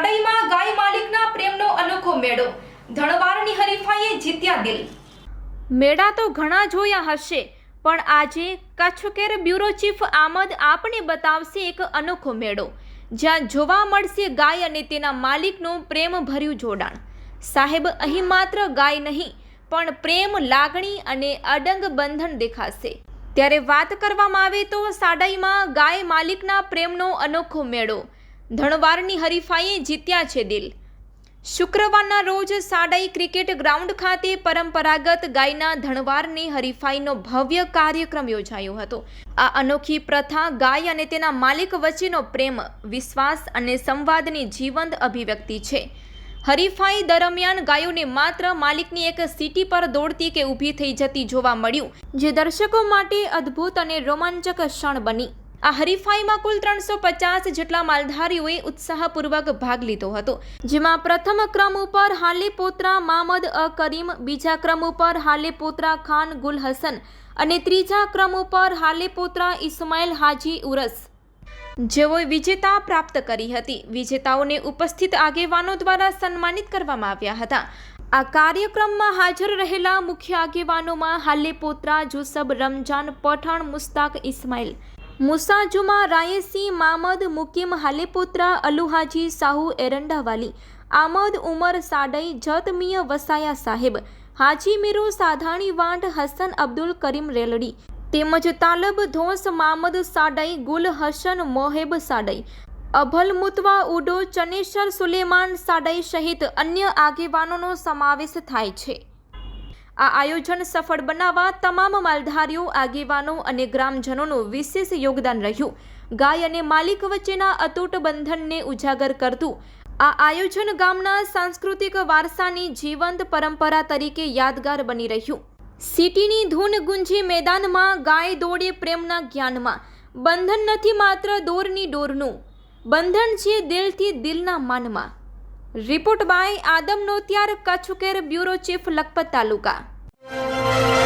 વાડઈમાં ગાય માલિકના પ્રેમનો અનોખો મેળો. ધણવારની હરીફાઈએ જીત્યા દિલ. મેળા તો ઘણા જોયા હશે, પણ આજે કચ્છકેર બ્યુરો ચીફ આમદ આપને બતાવશે એક અનોખો મેળો, જ્યાં જોવા મળશે ગાય અને તેના માલિકનું પ્રેમભર્યું જોડાણ. સાહેબ, અહીં માત્ર ગાય નહીં, પણ પ્રેમ, લાગણી અને અડંગ બંધન દેખાશે. ત્યારે વાત કરવામાં આવે તો સાડાઈમાં ગાય માલિકના પ્રેમનો અનોખો મેળો ધણવારની હરીફાઈએ જીત્યા છે દિલ. શુક્રવારના રોજ સાડાઈ ક્રિકેટ ગ્રાઉન્ડ ખાતે પરંપરાગત ગાયના ધણવારની હરીફાઈનો ભવ્ય કાર્યક્રમ યોજાયો હતો. આ અનોખી પ્રથા ગાય અને તેના માલિક વચ્ચેનો પ્રેમ, વિશ્વાસ અને સંવાદની જીવંત અભિવ્યક્તિ છે. હરીફાઈ દરમિયાન ગાયોને માત્ર માલિકની એક સીટી પર દોડતી કે ઊભી થઈ જતી જોવા મળ્યું, જે દર્શકો માટે અદ્ભુત અને રોમાંચક ક્ષણ બની. આ હરીફાઈમાં કુલ ત્રણસો પચાસ જેટલા માલધારીઓએ ઉત્સાહપૂર્વક ભાગ લીધો હતો. જેમાં પ્રથમ ક્રમ ઉપર હાલેપોત્રા, મામદ અ કરીમ, બીજા ક્રમ ઉપર હાલેપોત્રા ખાન ગુલ હસન અને ત્રીજા ક્રમ ઉપર હાલેપોત્રા ઇસ્માઇલ હાજી ઉરસ. જેઓએ વિજેતા પ્રાપ્ત કરી હતી. વિજેતાઓને ઉપસ્થિત આગેવાનો દ્વારા સન્માનિત કરવામાં આવ્યા હતા. આ કાર્યક્રમમાં હાજર રહેલા મુખ્ય આગેવાનોમાં હાલેપોત્રા, જુસબ, રમજાન, પઠાણ, મુસ્તાક ઇસ્માઇલ મુસાજુમા રાયેસી મામદ મુકીમ હાલેપુત્રા અલુહાજી સાહુ એરંડાવાલી, આમદ ઉમર સાડઈ જતમિય વસાયા સાહેબ, હાજી મીરુ સાધાણી વાંટ હસન અબ્દુલ કરીમ રેલડી, તેમજ તાલબ ધોસ મામદ સાડઈ ગુલ હસન મોહેબ સાડઈ, અભલ મુતવા ઉડો ચનેશ્વર સુલેમાન સાડઈ સહિત અન્ય આગેવાનોનો સમાવેશ થાય છે. આ આયોજન સફળ બનાવવા તમામ માલધારીઓ, આગેવાનો અને ગ્રામજનોનું વિશેષ યોગદાન રહ્યું. ગાય અને માલિક વચ્ચેના અતૂટ બંધનને ઉજાગર કરતું આ આયોજન ગામના સાંસ્કૃતિક વારસાની જીવંત પરંપરા તરીકે યાદગાર બની રહ્યું. સિટીની ધૂન ગુંજી મેદાનમાં ગાય દોડે પ્રેમના જ્ઞાનમાં. બંધન નથી માત્ર દોરની ડોરનું. બંધન છે દિલથી દિલના માનમાં. Report by Adam Notiyar Kutch care bureau chief, Lakhpat taluka. Thank you.